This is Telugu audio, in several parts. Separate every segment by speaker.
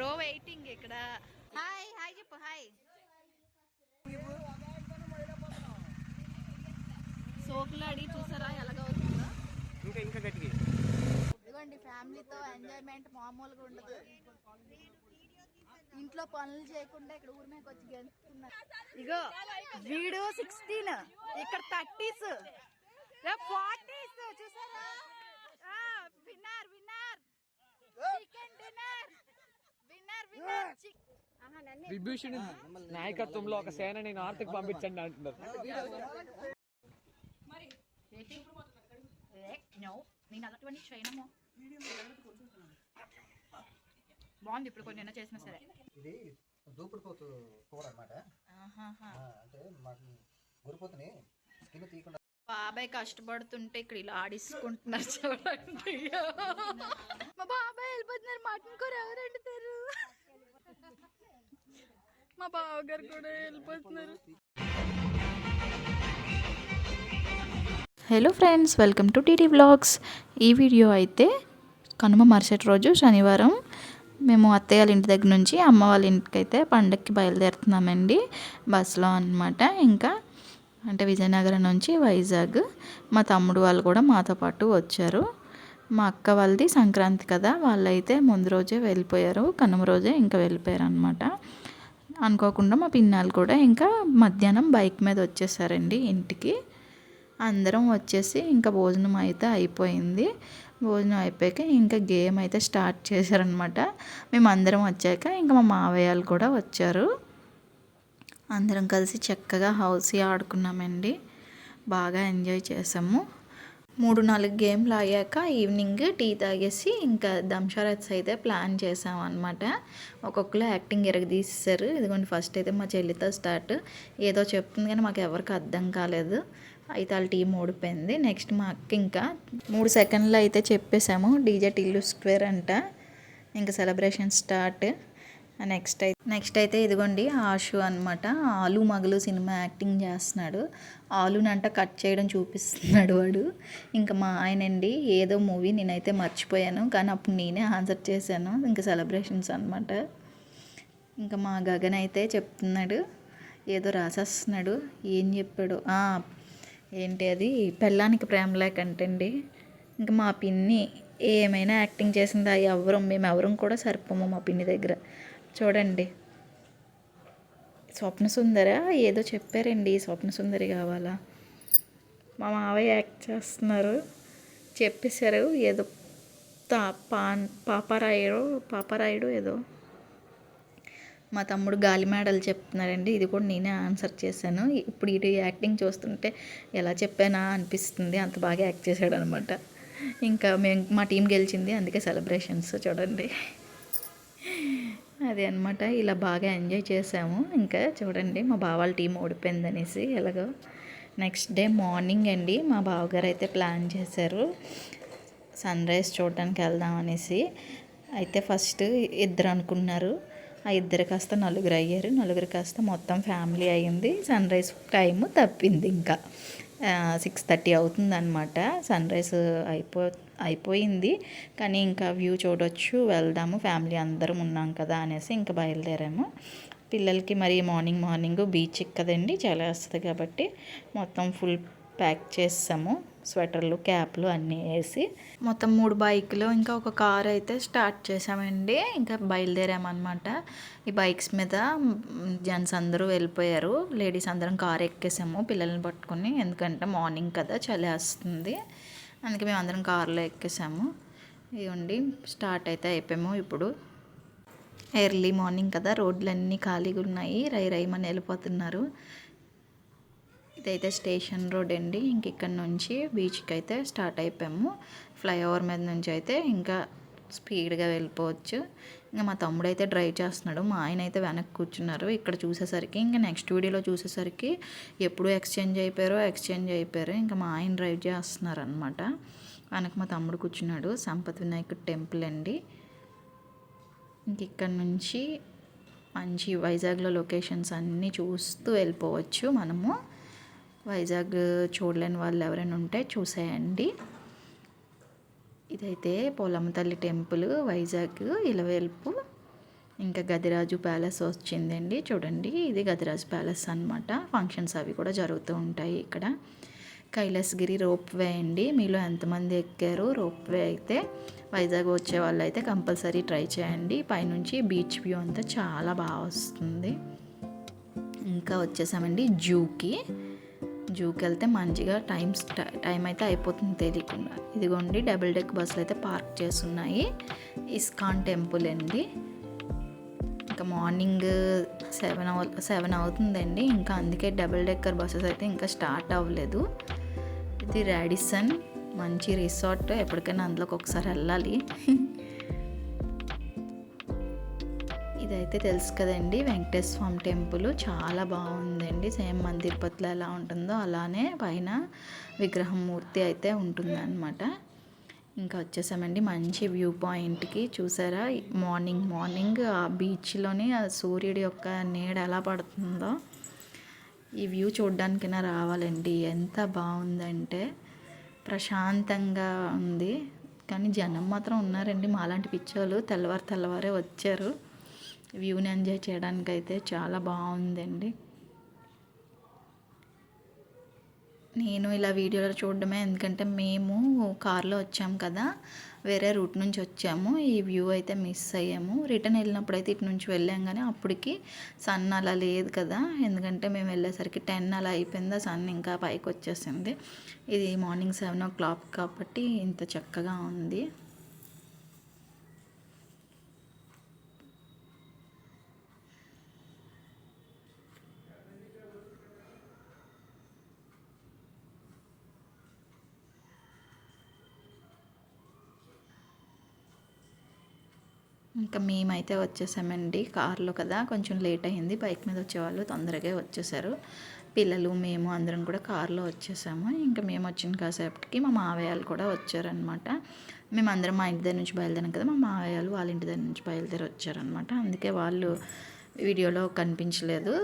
Speaker 1: బ్రో వెయిటింగ్ ఇక్కడ. హాయ్ హాయ్ చెప్పు హాయ్ సోకులాడి చూసారా ఎలాగ అవుతుందో?
Speaker 2: ఇంకా ఇంకా గట్టిగా
Speaker 1: ఇదిగోండి ఫ్యామిలీతో ఎంజాయ్మెంట్ మామూలుగా ఉండదు. ఇంట్లో పనులు చేయకుండా ఇక్కడ ఊరి మీద వచ్చి గెలుస్తున్నారు ఇగో వీడు సిక్స్టీన్ ఇక్కడ థర్టీస్ ఫార్టీస్ చూసారా? Winner winner. Chicken dinner winner winner
Speaker 3: Vibhushan నాయకత్వంలో ఒక సేనని నార్త్కి పంపించండి అంటున్నారు.
Speaker 1: బాగుంది ఇప్పుడు కొన్ని చేసినా సరే.
Speaker 4: ఇది దూపుడు పోతు కూర అనమాట. అంటే మాకు గురిపోతుని స్కిన్ తీయకుండా
Speaker 1: బాబాయ్ కష్టపడుతుంటే ఇక్కడ ఇలా ఆడిసుకుంటున్నారు చూడండి. మా బాబాయ్ వెళ్ళిపోతున్నారు మటన్ కూర ఎవరు వండుతారు మా బావగారు కూడా వెళ్ళిపోతున్నారు.
Speaker 5: Hello friends welcome to TT blogs ఈ వీడియో అయితే కనుమ మరుసటి రోజు శనివారం. మేము అత్తయ్య వాళ్ళ ఇంటి దగ్గర నుంచి అమ్మ వాళ్ళ ఇంటికి అయితే పండక్కి బయలుదేరుతున్నామండి బస్సులో అన్నమాట. ఇంకా అంటే విజయనగరం నుంచి వైజాగ్. మా తమ్ముడు వాళ్ళు కూడా మాతో పాటు వచ్చారు. మా అక్క వాళ్ళది సంక్రాంతి కదా వాళ్ళైతే ముందు రోజే వెళ్ళిపోయారు కనుమ రోజే ఇంకా వెళ్ళిపోయారు అనమాట అనుకోకుండా మా పిన్నాలు కూడా ఇంకా మధ్యాహ్నం బైక్ మీద వచ్చేసారండి ఇంటికి. అందరం వచ్చేసి ఇంకా భోజనం అయితే అయిపోయింది. భోజనం అయిపోయాక ఇంకా గేమ్ అయితే స్టార్ట్ చేశారనమాట మేము అందరం వచ్చాక ఇంకా మా మావయ్యలు కూడా వచ్చారు. అందరం కలిసి చక్కగా హౌసీ ఆడుకున్నామండి. బాగా ఎంజాయ్ చేసాము మూడు నాలుగు గేమ్లు అయ్యాక ఈవినింగ్ టీ తాగేసి ఇంకా దంషారత్స్ అయితే ప్లాన్ చేసాం అనమాట ఒక్కొక్కరు యాక్టింగ్ ఎరగదీసేసారు ఇదిగోండి ఫస్ట్ అయితే మా చెల్లితో స్టార్ట్. ఏదో చెప్తుంది కానీ మాకు ఎవరికి అర్థం కాలేదు. అయితే వాళ్ళ టీం ఓడిపోయింది. నెక్స్ట్ మా అక్క ఇంకా మూడు సెకండ్లు అయితే చెప్పేశాము. డీజే టిల్లు స్క్వేర్ అంట. ఇంకా సెలబ్రేషన్ స్టార్ట్. నెక్స్ట్ అయితే నెక్స్ట్ అయితే ఇదిగోండి ఆషు అనమాట ఆలు మగలు సినిమా యాక్టింగ్ చేస్తున్నాడు. ఆలునంట కట్ చేయడం చూపిస్తున్నాడు వాడు. ఇంకా మా ఆయన అండి ఏదో మూవీ నేనైతే మర్చిపోయాను కానీ అప్పుడు నేనే ఆన్సర్ చేశాను. ఇంకా సెలబ్రేషన్స్ అనమాట ఇంకా మా గగన్ అయితే చెప్తున్నాడు ఏదో రాసేస్తున్నాడు. ఏం చెప్పాడు ఏంటి అది? పెళ్ళానికి ప్రేమ లేకంటండి. ఇంకా మా పిన్ని ఏమైనా యాక్టింగ్ చేసిందా? ఎవరు? మేము ఎవరం కూడా సరిపోము మా పిన్ని దగ్గర. చూడండి. స్వప్న సుందర? ఏదో చెప్పారండి స్వప్న సుందరి కావాలా? మా మావయ్య యాక్ట్ చేస్తున్నారు. చెప్పేశారు. ఏదో తా పాన్ పాపారాయుడు పాపారాయుడు ఏదో. మా తమ్ముడు గాలి మేడలు చెప్తున్నారండి. ఇది కూడా నేనే ఆన్సర్ చేశాను. ఇప్పుడు ఇటు యాక్టింగ్ చూస్తుంటే ఎలా చెప్పానా అనిపిస్తుంది. అంత బాగా యాక్ట్ చేశాడు అనమాట ఇంకా మేము మా టీం గెలిచింది. అందుకే సెలబ్రేషన్స్ చూడండి. అదే అనమాట ఇలా బాగా ఎంజాయ్ చేసాము. ఇంకా చూడండి మా బావాల టీం ఓడిపోయింది అనేసి ఎలాగో నెక్స్ట్ డే మార్నింగ్ అండి మా బావగారు అయితే ప్లాన్ చేశారు సన్ రైజ్ చూడడానికి వెళ్దాం అనేసి. అయితే ఫస్ట్ ఇద్దరు అనుకున్నారు. ఆ ఇద్దరు కాస్త నలుగురు అయ్యారు. నలుగురు కాస్త మొత్తం ఫ్యామిలీ అయ్యింది. సన్ రైజ్ టైము తప్పింది ఇంకా. సిక్స్ థర్టీ అవుతుందనమాట సన్ రైజ్ అయిపో అయిపోయింది. కానీ ఇంకా వ్యూ చూడొచ్చు వెళ్దాము ఫ్యామిలీ అందరం ఉన్నాం కదా అనేసి ఇంకా బయలుదేరాము. పిల్లలకి మరి మార్నింగ్ మార్నింగ్ బీచ్ కదండి చలి వస్తుంది కాబట్టి మొత్తం ఫుల్ ప్యాక్ చేసాము స్వెటర్లు క్యాప్లు అన్నీ వేసి మొత్తం మూడు బైకులు ఇంకా ఒక కార్ అయితే స్టార్ట్ చేసామండి ఇంకా బయలుదేరామన్నమాట. ఈ బైక్స్ మీద జెంట్స్ అందరూ వెళ్ళిపోయారు. లేడీస్ అందరం కార్ ఎక్కేసాము పిల్లల్ని పట్టుకొని. ఎందుకంటే మార్నింగ్ కదా చలి వస్తుంది అందుకే మేము అందరం కార్లో ఎక్కేసాము. ఇవ్వండి స్టార్ట్ అయితే అయిపోయాము ఇప్పుడు. ఎర్లీ మార్నింగ్ కదా రోడ్లన్నీ ఖాళీగా ఉన్నాయి. రై రైమని వెళ్ళిపోతున్నారు. ఇదైతే స్టేషన్ రోడ్ అండి. ఇంక ఇక్కడ నుంచి బీచ్కి అయితే స్టార్ట్ అయిపోయాము. ఫ్లైఓవర్ మీద నుంచి అయితే ఇంకా స్పీడ్గా వెళ్ళిపోవచ్చు. ఇంకా మా తమ్ముడు అయితే డ్రైవ్ చేస్తున్నాడు. మా ఆయన అయితే వెనక్కి కూర్చున్నారు. ఇక్కడ చూసేసరికి ఇంకా నెక్స్ట్ వీడియోలో చూసేసరికి ఎప్పుడు ఎక్స్చేంజ్ అయిపోయారో ఎక్స్చేంజ్ అయిపోయారు ఇంకా మా ఆయన డ్రైవ్ చేస్తున్నారు అనమాట వెనక మా తమ్ముడు కూర్చున్నాడు. సంపత్ వినాయకుడు టెంపుల్ అండి. ఇంక ఇక్కడ నుంచి మంచి వైజాగ్లో లొకేషన్స్ అన్నీ చూస్తూ వెళ్ళిపోవచ్చు మనము. వైజాగ్ చూడలేని వాళ్ళు ఎవరైనా ఉంటే చూసేయండి. ఇదైతే పోలమ్మ తల్లి టెంపుల్ వైజాగ్ ఇలవేల్పు ఇంకా గదిరాజు ప్యాలెస్ వచ్చిందండి. చూడండి ఇది గదిరాజు ప్యాలెస్ అన్నమాట. ఫంక్షన్స్ అవి కూడా జరుగుతూ ఉంటాయి ఇక్కడ. కైలాసగిరి రోప్ వే అండి. మీలో ఎంతమంది ఎక్కారు? రోప్ వే అయితే వైజాగ్ వచ్చే వాళ్ళు అయితే కంపల్సరీ ట్రై చేయండి. పైనుంచి బీచ్ వ్యూ అంతా చాలా బాగా వస్తుంది. ఇంకా వచ్చేసామండి జూకి. జూకి వెళ్తే మంచిగా టైం టైం అయితే అయిపోతుంది తెలియకుండా. ఇదిగోండి డబుల్ డెక్ బస్సులు అయితే పార్క్ చేస్తున్నాయి. ఇస్కాన్ టెంపుల్ అండి. ఇంకా మార్నింగ్ సెవెన్ అవ సెవెన్ అవుతుందండి. ఇంకా అందుకే డబుల్ డెక్కర్ బస్సెస్ అయితే ఇంకా స్టార్ట్ అవ్వలేదు. ఇది రాడిసన్ మంచి రిసార్ట్. ఎప్పటికైనా అందులోకి ఒకసారి వెళ్ళాలి. అయితే తెలుసు కదండి వెంకటేశ్వర స్వామి టెంపుల్ చాలా బాగుందండి. సేమ్ మన తిరుపతిలో ఎలా ఉంటుందో అలానే పైన విగ్రహం మూర్తి అయితే ఉంటుందన్నమాట. ఇంకా వచ్చేసామండి మంచి వ్యూ పాయింట్కి చూసారా? మార్నింగ్ మార్నింగ్ ఆ బీచ్లోని ఆ సూర్యుడి యొక్క నీడ ఎలా పడుతుందో. ఈ వ్యూ చూడడానికైనా రావాలండి. ఎంత బాగుందంటే ప్రశాంతంగా ఉంది. కానీ జనం మాత్రం ఉన్నారండి. మాలాంటి పిచ్చోళ్ళు తెల్లవారు తెల్లవారే వచ్చారు. వ్యూని ఎంజాయ్ చేయడానికి అయితే చాలా బాగుందండి. నేను ఇలా వీడియోలో చూడడమే ఎందుకంటే మేము కార్లో వచ్చాము కదా వేరే రూట్ నుంచి వచ్చాము. ఈ వ్యూ అయితే మిస్ అయ్యాము. రిటర్న్ వెళ్ళినప్పుడు అయితే ఇటు నుంచి వెళ్ళాం కానీ అప్పటికి సన్ అలా లేదు కదా. ఎందుకంటే మేము వెళ్ళేసరికి టెన్ అలా అయిపోయింది సన్ ఇంకా పైకి వచ్చేసింది. ఇది మార్నింగ్ సెవెన్ ఓ క్లాక్ కాబట్టి ఇంత చక్కగా ఉంది. ఇంకా మేమైతే వచ్చేసామండి కార్లో కదా కొంచెం లేట్ అయింది బైక్ మీద వచ్చేవాళ్ళు తొందరగా వచ్చేసారు. పిల్లలు మేము అందరం కూడా కార్లో వచ్చేసాము. ఇంకా మేము వచ్చిన కాసేపటికి మా మావయ్యలు కూడా వచ్చారనమాట మేము అందరం మా ఇంటి దగ్గర నుంచి బయలుదేరాం కదా మా మావయ్యలు వాళ్ళ ఇంటి దగ్గర నుంచి బయలుదేరి వచ్చారనమాట అందుకే వాళ్ళు వీడియోలో కనిపించలేదు.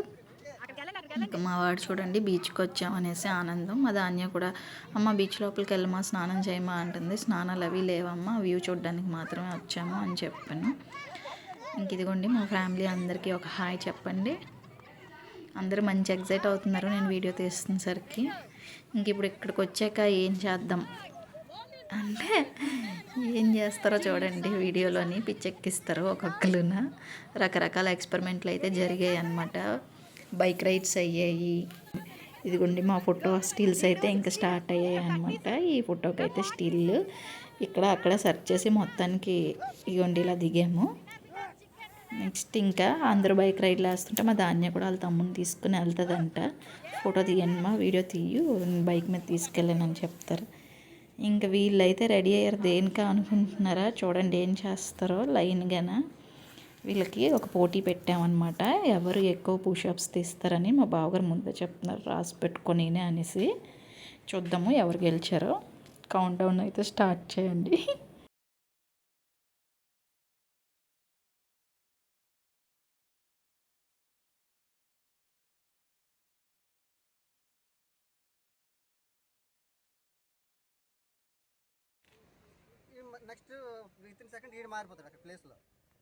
Speaker 5: ఇంకా మా వాడు చూడండి బీచ్కి వచ్చామనేసి ఆనందం. మా ధాన్య కూడా అమ్మ బీచ్ లోపలికి వెళ్ళమా స్నానం చేయమా అంటుంది. స్నానాలు అవి లేవమ్మా వ్యూ చూడడానికి మాత్రమే వచ్చాము అని చెప్పాను. ఇంక ఇదిగోండి మా ఫ్యామిలీ అందరికీ ఒక హాయ్ చెప్పండి. అందరూ మంచి ఎగ్జైట్ అవుతున్నారు. నేను వీడియో తీస్తున్నసరికి ఇంక ఇప్పుడు ఇక్కడికి వచ్చాక ఏం చేద్దాం? అంటే ఏం చేస్తారో చూడండి వీడియోలోని పిచ్చెక్కిస్తారు ఒక్కొక్కరున రకరకాల ఎక్స్పెరిమెంట్లు అయితే జరిగాయి అన్నమాట బైక్ రైడ్స్ అయ్యాయి. ఇదిగోండి మా ఫోటో స్టిల్స్ అయితే ఇంకా స్టార్ట్ అయ్యాయి అనమాట ఈ ఫోటోకి అయితే స్టిల్ ఇక్కడ అక్కడ సెర్చ్ చేసి మొత్తానికి ఇగోండి ఇలా దిగాము. నెక్స్ట్ ఇంకా అందరూ బైక్ రైడ్లు వేస్తుంటే మా ధాన్య కూడా వాళ్ళ తమ్ముని తీసుకుని వెళ్తుందంట. ఫోటో తీయండి మా వీడియో తీయు బైక్ మీద తీసుకెళ్ళానని చెప్తారు. ఇంకా వీళ్ళైతే రెడీ అయ్యారు దేనికా అనుకుంటున్నారా? చూడండి ఏం చేస్తారో లైన్గానా వీళ్ళకి ఒక పోటీ పెట్టామన్నమాట. ఎవరు ఎక్కువ పుషప్స్ తీస్తారని మా బావగారు ముందే చెప్తున్నారు. రాసి పెట్టుకొని అనేసి. చూద్దాము ఎవరు గెలిచారో. కౌంట్ డౌన్ అయితే స్టార్ట్ చేయండి.
Speaker 4: నెక్స్ట్ విత్ ఇన్ సెకండ్ ఈడు మారిపోతాడు అక్కడ ప్లేస్లో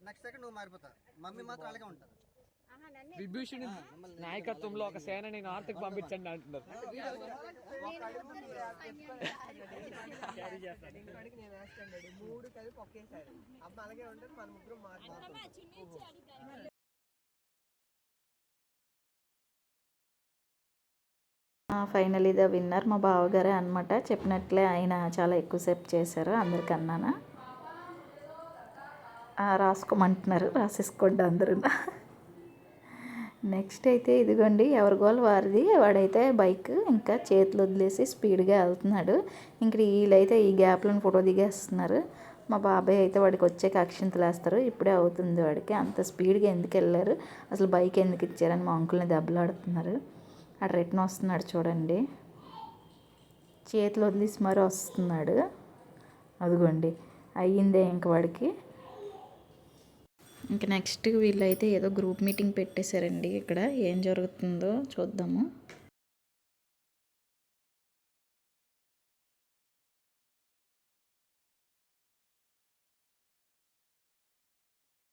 Speaker 4: నెక్స్ట్ సెకండ్ నువ్వు మారిపోతావు మమ్మీ మాత్రం అలాగే ఉంటారు.
Speaker 3: విభూషణ్ నాయకత్వంలో ఒక సేనని నార్త్కి పంపించండి అంటున్నారు.
Speaker 2: మూడు కలిపి ఒకేసారి అమ్మ అలాగే ఉంటుంది మన ముగ్గురు
Speaker 5: ఫైనల్ ద విన్నర్ మా బావగారే అనమాట చెప్పినట్లే ఆయన చాలా ఎక్కువసేపు చేశారు. అందరికన్నా ఆ, రాసుకోమంటున్నారు రాసేసుకోండి అందరూ. నెక్స్ట్ అయితే ఇదిగోండి ఎవరి గోల్ వారిది వాడైతే బైక్ ఇంకా చేతులు వదిలేసి స్పీడ్గా వెళ్తున్నాడు. ఇంక వీళ్ళైతే ఈ గ్యాప్లను ఫోటో దిగేస్తున్నారు. మా బాబాయ్ అయితే వాడికి వచ్చాక అక్షింతలు వేస్తారు. ఇప్పుడే అవుతుంది వాడికి. అంత స్పీడ్గా ఎందుకు వెళ్ళారు? అసలు బైక్ ఎందుకు ఇచ్చారని మా అంకుల్ని దెబ్బలాడుతున్నారు. అటు రిటర్న్ వస్తున్నాడు చూడండి. చేతులు వదిలేసి మరి వస్తున్నాడు. అదిగోండి అయ్యిందే ఇంక వాడికి. ఇంక నెక్స్ట్ వీళ్ళైతే ఏదో గ్రూప్ మీటింగ్ పెట్టేశారండి. ఇక్కడ ఏం జరుగుతుందో చూద్దాము.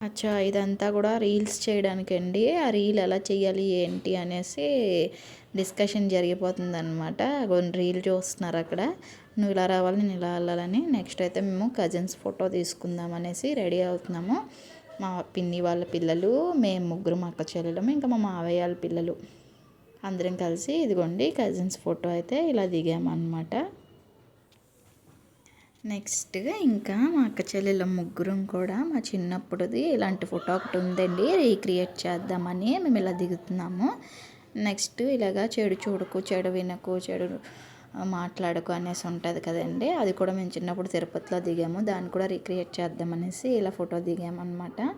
Speaker 5: అచ్చా ఇదంతా కూడా రీల్స్ చేయడానికి అండి ఆ రీల్ ఎలా చేయాలి ఏంటి అనేసి డిస్కషన్ జరిగిపోతుంది అనమాట కొన్ని రీల్ చూస్తున్నారు అక్కడ. నువ్వు ఇలా రావాలి నేను ఇలా వెళ్ళాలని. నెక్స్ట్ అయితే మేము కజిన్స్ ఫోటో తీసుకుందాం అనేసి రెడీ అవుతున్నాము. మా పిన్ని వాళ్ళ పిల్లలు మేము ముగ్గురు మా అక్క చెల్లెలం ఇంకా మా మావయ్య వాళ్ళ పిల్లలు. అందరం కలిసి ఇదిగోండి కజిన్స్ ఫోటో అయితే ఇలా దిగామన్నమాట. నెక్స్ట్ ఇంకా మా అక్క చెల్లెల ముగ్గురం కూడా మా చిన్నప్పుడుది ఇలాంటి ఫోటో ఒకటి ఉందండి రీక్రియేట్ చేద్దామని మేము ఇలా దిగుతున్నాము. నెక్స్ట్ ఇలాగా చెడు చూడకు చెడు వినకు చెడు మాట్లాడకు అనేసి ఉంటుంది కదండి. అది కూడా మేము చిన్నప్పుడు తిరుపతిలో దిగాము. దాన్ని కూడా రీక్రియేట్ చేద్దామనేసి ఇలా ఫోటో దిగామన్నమాట.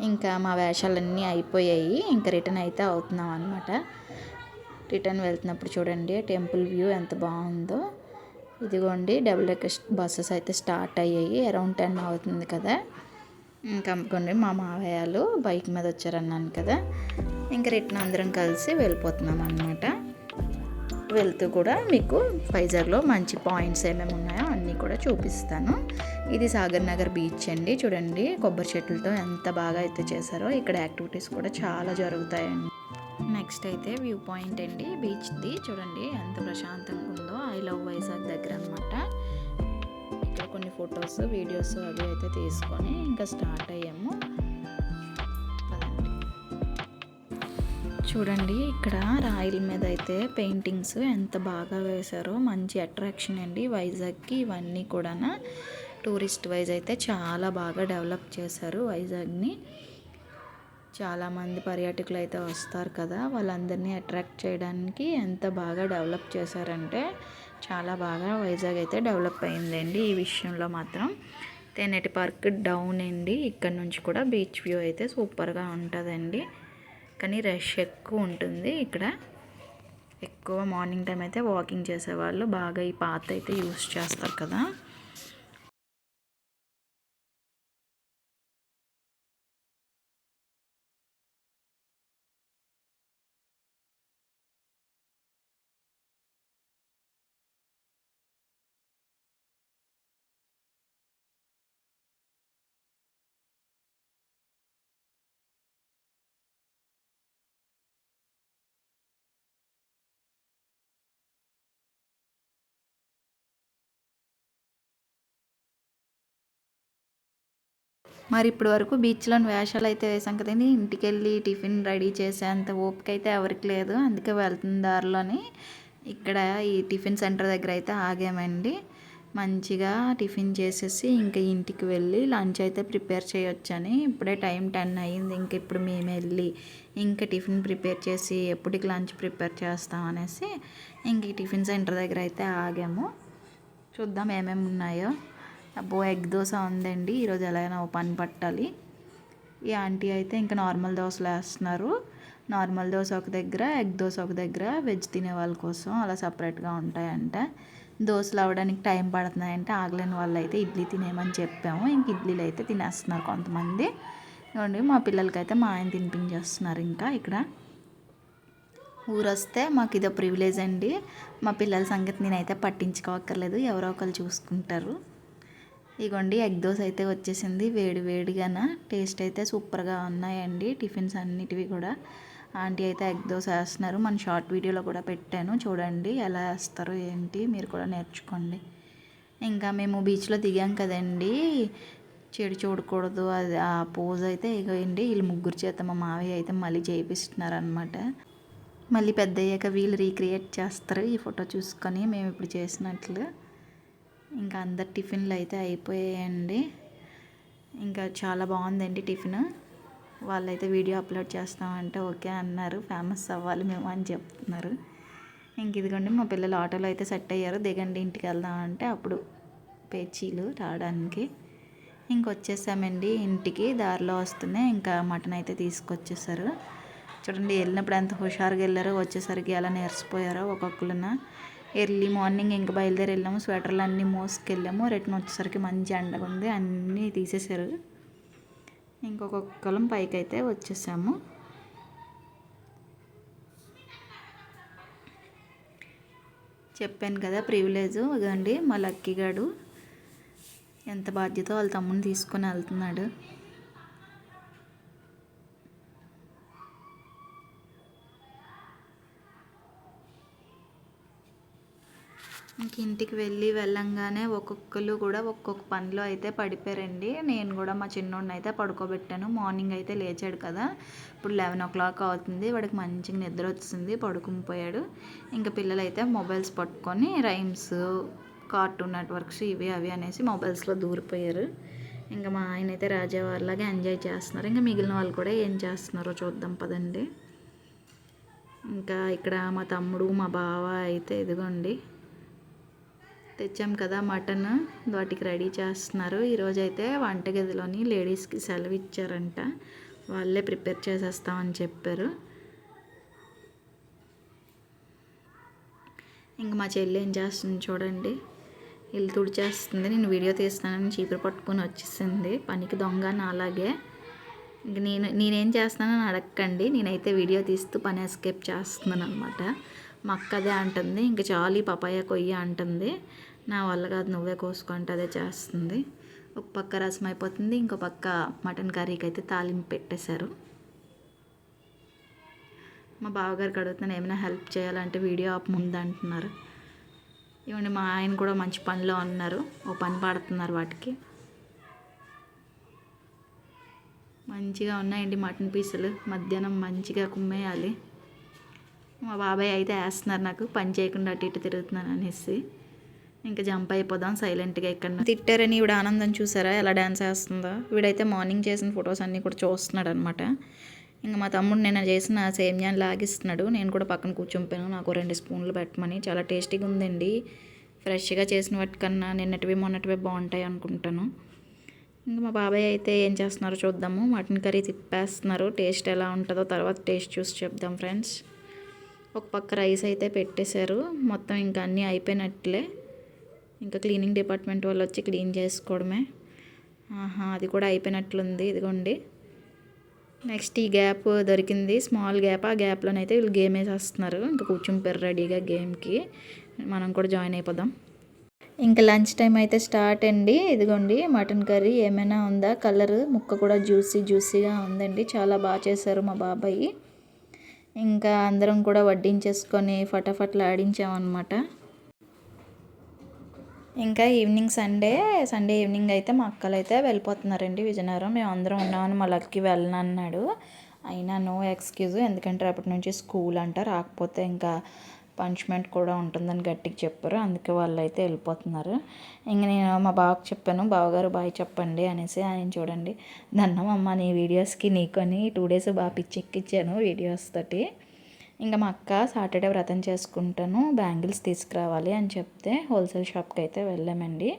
Speaker 5: ఇంకా మా వేషాలన్నీ అయిపోయాయి. ఇంకా రిటర్న్ అయితే అవుతున్నాం అనమాట రిటర్న్ వెళ్తున్నప్పుడు చూడండి టెంపుల్ వ్యూ ఎంత బాగుందో. ఇదిగోండి డబుల్ డెక్కర్ బస్సెస్ అయితే స్టార్ట్ అయ్యాయి. అరౌండ్ టెన్ అవుతుంది కదా. ఇంకా అనుకోండి మా మావయ్యలు బైక్ మీద వచ్చారన్నాను కదా. ఇంకా రిటర్న్ అందరం కలిసి వెళ్ళిపోతున్నాం అనమాట వెళ్తూ కూడా మీకు వైజాగ్లో మంచి పాయింట్స్ ఏమేమి ఉన్నాయో అన్నీ కూడా చూపిస్తాను. ఇది సాగర్ నగర్ బీచ్ అండి. చూడండి కొబ్బరి చెట్లతో ఎంత బాగా అయితే చేశారో ఇక్కడ యాక్టివిటీస్ కూడా చాలా జరుగుతాయండి. నెక్స్ట్ అయితే వ్యూ పాయింట్ అండి బీచ్ది. చూడండి ఎంత ప్రశాంతంగా ఉందో. ఐ లవ్ వైజాగ్ దగ్గర అనమాట ఇక్కడ కొన్ని ఫొటోస్ వీడియోస్ అవి అయితే తీసుకొని ఇంకా స్టార్ట్ అయ్యాము. చూడండి ఇక్కడ రాయిల మీద అయితే పెయింటింగ్స్ ఎంత బాగా వేశారో మంచి అట్రాక్షన్ అండి. వైజాగ్కి ఇవన్నీ కూడా టూరిస్ట్ వైజ్ అయితే చాలా బాగా డెవలప్ చేశారు వైజాగ్ని. చాలామంది పర్యాటకులు అయితే వస్తారు కదా వాళ్ళందరినీ అట్రాక్ట్ చేయడానికి ఎంత బాగా డెవలప్ చేశారంటే చాలా బాగా వైజాగ్ అయితే డెవలప్ అయిందండి ఈ విషయంలో మాత్రం. తెనటి పార్క్ డౌన్ అండి ఇక్కడ నుంచి కూడా బీచ్ వ్యూ అయితే సూపర్గా ఉంటుందండి. కానీ రష్ ఎక్కువ ఉంటుంది ఇక్కడ. ఎక్కువ మార్నింగ్ టైం అయితే వాకింగ్ చేసేవాళ్ళు. బాగా ఈ పాత అయితే యూస్ చేస్తారు కదా. మరి ఇప్పటి వరకు బీచ్లోని వేషాలు అయితే వేసాం కదండి. ఇంటికి వెళ్ళి టిఫిన్ రెడీ చేసేంత ఓపిక అయితే ఎవరికి లేదు. అందుకే వెళ్తున్న దారిలోని ఇక్కడ ఈ టిఫిన్ సెంటర్ దగ్గర అయితే ఆగామండి. మంచిగా టిఫిన్ చేసేసి ఇంకా ఇంటికి వెళ్ళి లంచ్ అయితే ప్రిపేర్ చేయొచ్చని. ఇప్పుడే టైం టెన్ అయ్యింది ఇంక ఇప్పుడు మేము వెళ్ళి ఇంకా టిఫిన్ ప్రిపేర్ చేసి ఎప్పటికి లంచ్ ప్రిపేర్ చేస్తాం అనేసి ఇంక ఈ టిఫిన్ సెంటర్ దగ్గర అయితే ఆగాము. చూద్దాం ఏమేమి ఉన్నాయో. అబ్బో ఎగ్ దోశ ఉందండి. ఈరోజు ఎలాగైనా ఓ పని పట్టాలి. ఈ ఆంటీ అయితే ఇంకా నార్మల్ దోశలు వేస్తున్నారు. నార్మల్ దోశ ఒక దగ్గర ఎగ్ దోశ ఒక దగ్గర వెజ్ తినే వాళ్ళ కోసం అలా సపరేట్గా ఉంటాయంట. దోశలు అవ్వడానికి టైం పడుతున్నాయంటే ఆగలేని వాళ్ళు అయితే ఇడ్లీ తినేయమని చెప్పాము. ఇంక ఇడ్లీలు అయితే తినేస్తున్నారు కొంతమంది. ఇవ్వండి మా పిల్లలకైతే మా ఆయన తినిపించేస్తున్నారు ఇంకా ఇక్కడ. ఊరు వస్తే మాకు ఇదో ప్రివిలేజ్ అండి. మా పిల్లల సంగతి నేనైతే పట్టించుకోవక్కర్లేదు ఎవరో ఒకరు చూసుకుంటారు. ఇగోండి ఎగ్ దోశ అయితే వచ్చేసింది. వేడి వేడిగాన. టేస్ట్ అయితే సూపర్గా ఉన్నాయండి టిఫిన్స్ అన్నిటివి కూడా. ఆంటీ అయితే ఎగ్ దోశ వేస్తున్నారు. మన షార్ట్ వీడియోలో కూడా పెట్టాను. చూడండి ఎలా వేస్తారో ఏంటి మీరు కూడా నేర్చుకోండి. ఇంకా మేము బీచ్లో దిగాం కదండి. చెడు చూడకూడదు. అది ఆ పోజ్ అయితే ఇగోండి. వీళ్ళు ముగ్గురు చేత మా మావయ్య అయితే మళ్ళీ చేయిస్తున్నారు అనమాట మళ్ళీ పెద్ద అయ్యాక వీళ్ళు రీక్రియేట్ చేస్తారు. ఈ ఫోటో చూసుకొని మేము ఇప్పుడు చేసినట్లు. ఇంకా అందరు టిఫిన్లు అయితే అయిపోయాయండి. ఇంకా చాలా బాగుందండి టిఫిన్. వాళ్ళైతే వీడియో అప్లోడ్ చేస్తామంటే ఓకే అన్నారు. ఫేమస్ అవ్వాలి మేము అని చెప్తున్నారు. ఇంక ఇదిగోండి మా పిల్లలు ఆటోలో అయితే సెట్ అయ్యారు. దిగండి ఇంటికి వెళ్దామంటే అప్పుడు పేచీలు రావడానికి. ఇంకొచ్చేసామండి ఇంటికి. దారిలో వస్తూనే ఇంకా మటన్ అయితే తీసుకొచ్చేసారు. చూడండి వెళ్ళినప్పుడు ఎంత హుషారుగా వెళ్ళారో వచ్చేసరికి ఎలా నేర్చిపోయారో ఒక్కొక్కరున ఎర్లీ మార్నింగ్ ఇంకా బయలుదేరి వెళ్ళాము స్వెటర్లు అన్నీ మోసుకెళ్ళాము. రిటర్న్ వచ్చేసరికి మంచి ఎండగా ఉంది అన్నీ తీసేశారు. ఇంకొకళ్ళం పైకి అయితే వచ్చేసాము. చెప్పాను కదా ప్రివిలేజ్ ఇదండి మా లక్కీగాడు ఎంత బాధ్యత వాళ్ళ తమ్ముని తీసుకొని వెళ్తున్నాడు. ఇంక ఇంటికి వెళ్ళి వెళ్ళంగానే ఒక్కొక్కరు కూడా ఒక్కొక్క పనిలో అయితే పడిపోయారండి. నేను కూడా మా చిన్నోడిని అయితే పడుకోబెట్టాను. మార్నింగ్ అయితే లేచాడు కదా. ఇప్పుడు లెవెన్ ఓ క్లాక్ అవుతుంది. వాడికి మంచిగా నిద్ర వచ్చింది పడుకుని పోయాడు. ఇంకా పిల్లలు అయితే మొబైల్స్ పట్టుకొని రైమ్స్ కార్టూన్ నెట్వర్క్స్ ఇవి అవి అనేసి మొబైల్స్లో దూరిపోయారు. ఇంకా మా ఆయన అయితే రాజావారిలాగా ఎంజాయ్ చేస్తున్నారు. ఇంకా మిగిలిన వాళ్ళు కూడా ఏం చేస్తున్నారో చూద్దాం పదండి. ఇంకా ఇక్కడ మా తమ్ముడు మా బావ అయితే ఇదిగోండి. తెచ్చాం కదా మటన్. వాటికి రెడీ చేస్తున్నారు. ఈరోజు అయితే వంటగదిలోని లేడీస్కి సెలవు ఇచ్చారంట. వాళ్ళే ప్రిపేర్ చేసేస్తామని చెప్పారు. ఇంక మా చెల్లి ఏం చేస్తుంది చూడండి. ఇల్లు తుడిచేస్తుంది. నేను వీడియో తీస్తానని చీపురు పట్టుకొని వచ్చేసింది. పనికి దొంగను అలాగే. ఇంక నేను నేనేం చేస్తానని అడగకండి. నేనైతే వీడియో తీస్తూ పని ఎస్కేప్ చేస్తున్నాను అనమాట మా అంటుంది ఇంక చాలు ఈ పపాయ కొయ్య అంటుంది. నా వల్ల కాదు నువ్వే కోసుకుంటే అదే చేస్తుంది. ఒక పక్క రసం అయిపోతుంది ఇంకో పక్క మటన్ కర్రీకి అయితే తాలింపు పెట్టేశారు. మా బావగారికి అడుగుతున్నాను ఏమైనా హెల్ప్ చేయాలంటే వీడియో ఆప్ ముందు అంటున్నారు. ఇవ్వండి మా ఆయన కూడా మంచి పనిలో ఉన్నారు ఓ పని పడుతున్నారు వాటికి. మంచిగా ఉన్నాయండి మటన్ పీసులు మధ్యాహ్నం మంచిగా కుమ్మేయాలి. మా బాబాయ్ అయితే వేస్తున్నారు నాకు పని చేయకుండా అటు ఇటు తిరుగుతున్నాను అనేసి. ఇంకా జంప్ అయిపోదాం సైలెంట్గా ఇక్కడ తిట్టారని ఈవిడ ఆనందం చూసారా? ఎలా డ్యాన్స్ వేస్తుందో. వీడైతే మార్నింగ్ చేసిన ఫొటోస్ అన్నీ కూడా చూస్తున్నాడు అనమాట ఇంకా మా తమ్ముడు నేను చేసిన సేమ్యాన్ని లాగిస్తున్నాడు. నేను కూడా పక్కన కూర్చొనిపోయాను నాకు రెండు స్పూన్లు పెట్టమని. చాలా టేస్టీగా ఉందండి. ఫ్రెష్గా చేసిన వాటికన్నా నిన్నటివి మొన్నటివే బాగుంటాయి అనుకుంటాను. ఇంకా మా బాబాయ్ అయితే ఏం చేస్తున్నారో చూద్దాము. Mutton curry తిప్పేస్తున్నారు. టేస్ట్ ఎలా ఉంటుందో తర్వాత టేస్ట్ చూసి చెప్దాం ఫ్రెండ్స్ ఒక పక్క రైస్ అయితే పెట్టేశారు. మొత్తం ఇంకా అన్నీ అయిపోయినట్లే. ఇంకా క్లీనింగ్ డిపార్ట్మెంట్ వాళ్ళు వచ్చి క్లీన్ చేసుకోవడమే. ఆహా అది కూడా అయిపోయినట్లుంది. ఇదిగోండి. నెక్స్ట్ ఈ గ్యాప్ దొరికింది. Small gap. ఆ గ్యాప్లోనైతే వీళ్ళు గేమ్ వేసేస్తున్నారు. ఇంకా కూర్చుంపారు రెడీగా గేమ్కి. మనం కూడా జాయిన్ అయిపోదాం. ఇంకా లంచ్ టైం అయితే స్టార్ట్ అండి. ఇదిగోండి మటన్ కర్రీ ఏమైనా ఉందా? కలర్ ముక్క కూడా జ్యూసీ జ్యూసీగా ఉందండి. చాలా బాగా చేశారు మా బాబాయి. ఇంకా అందరం కూడా వడ్డించేసుకొని ఫటాఫట్లు ఆడించామన్నమాట ఇంకా ఈవినింగ్ సండే సండే ఈవినింగ్ అయితే మా అక్కలు అయితే వెళ్ళిపోతున్నారండి విజయనగరం. మేము అందరం ఉన్నామని మా లక్కి వెళ్ళను అన్నాడు. అయినా నో ఎక్స్క్యూజ్ ఎందుకంటే రేపటి నుంచి స్కూల్ అంట రాకపోతే ఇంకా పనిష్మెంట్ కూడా ఉంటుందని గట్టిగా చెప్పారు. అందుకే వాళ్ళు అయితే వెళ్ళిపోతున్నారు. ఇంక నేను మా బావకు చెప్పాను బావగారు బాయ్ చెప్పండి అనేసి. ఆయన చూడండి దండం అమ్మ నీ వీడియోస్కి నీకొని టూ డేస్ బాగా పిచ్చెక్కిచ్చాను వీడియోస్ తోటి. ఇంకా మా అక్క సాటర్డే వ్రతం చేసుకుంటాను బ్యాంగిల్స్ తీసుకురావాలి అని చెప్తే హోల్సేల్ షాప్కి అయితే వెళ్ళామండి.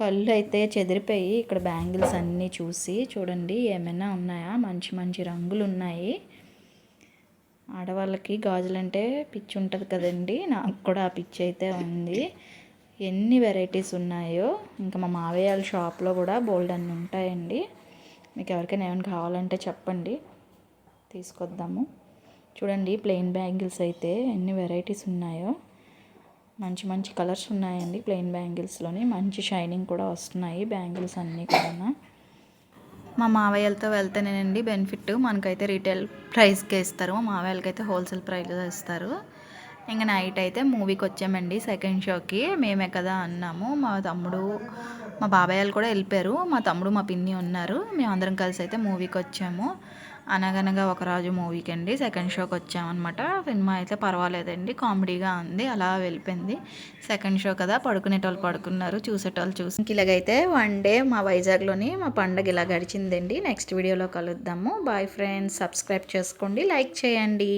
Speaker 5: కళ్ళు అయితే చెదిరిపోయి ఇక్కడ బ్యాంగిల్స్ అన్నీ చూసి చూడండి ఏమైనా ఉన్నాయా? మంచి మంచి రంగులు ఉన్నాయి. ఆడవాళ్ళకి గాజులంటే పిచ్చి ఉంటుంది కదండి. నాకు కూడా ఆ పిచ్చి అయితే ఉంది. ఎన్ని వెరైటీస్ ఉన్నాయో. ఇంకా మా మావయ్య వాళ్ళ షాప్లో కూడా బోల్డ్ అన్నీ ఉంటాయండి. మీకు ఎవరికైనా ఏమైనా కావాలంటే చెప్పండి. తీసుకొద్దాము. చూడండి ప్లెయిన్ బ్యాంగిల్స్ అయితే ఎన్ని వెరైటీస్ ఉన్నాయో. మంచి మంచి కలర్స్ ఉన్నాయండి ప్లెయిన్ బ్యాంగిల్స్లోని. మంచి షైనింగ్ కూడా వస్తున్నాయి బ్యాంగిల్స్ అన్నీ కూడా మా మావయ్యలతో వెళ్తేనేనండి బెనిఫిట్. మనకైతే రీటైల్ ప్రైస్కే ఇస్తారు. మా మావయ్యలకి అయితే హోల్సేల్ ప్రైస్ ఇస్తారు. ఇంకా నైట్ అయితే మూవీకి వచ్చామండి సెకండ్ షోకి. మేమే కదా అన్నాము. మా తమ్ముడు మా బాబాయ్ వాళ్ళు కూడా వెళ్ళిపోయారు. మా తమ్ముడు మా పిన్ని ఉన్నారు. మేమందరం కలిసి అయితే మూవీకి వచ్చాము. అనగనగా ఒక రాజు మూవీకి అండి సెకండ్ షోకి వచ్చామన్నమాట సినిమా అయితే పర్వాలేదండి కామెడీగా ఉంది అలా వెళ్ళిపోయింది. సెకండ్ షో కదా పడుకునేటోళ్ళు పడుకున్నారు చూసేటోళ్ళు చూసి. ఇలాగైతే వన్ డే మా వైజాగ్లోని మా పండగ ఇలా గడిచిందండి. నెక్స్ట్ వీడియోలో కలుద్దాము. బాయ్ ఫ్రెండ్స్ సబ్స్క్రైబ్ చేసుకోండి లైక్ చేయండి.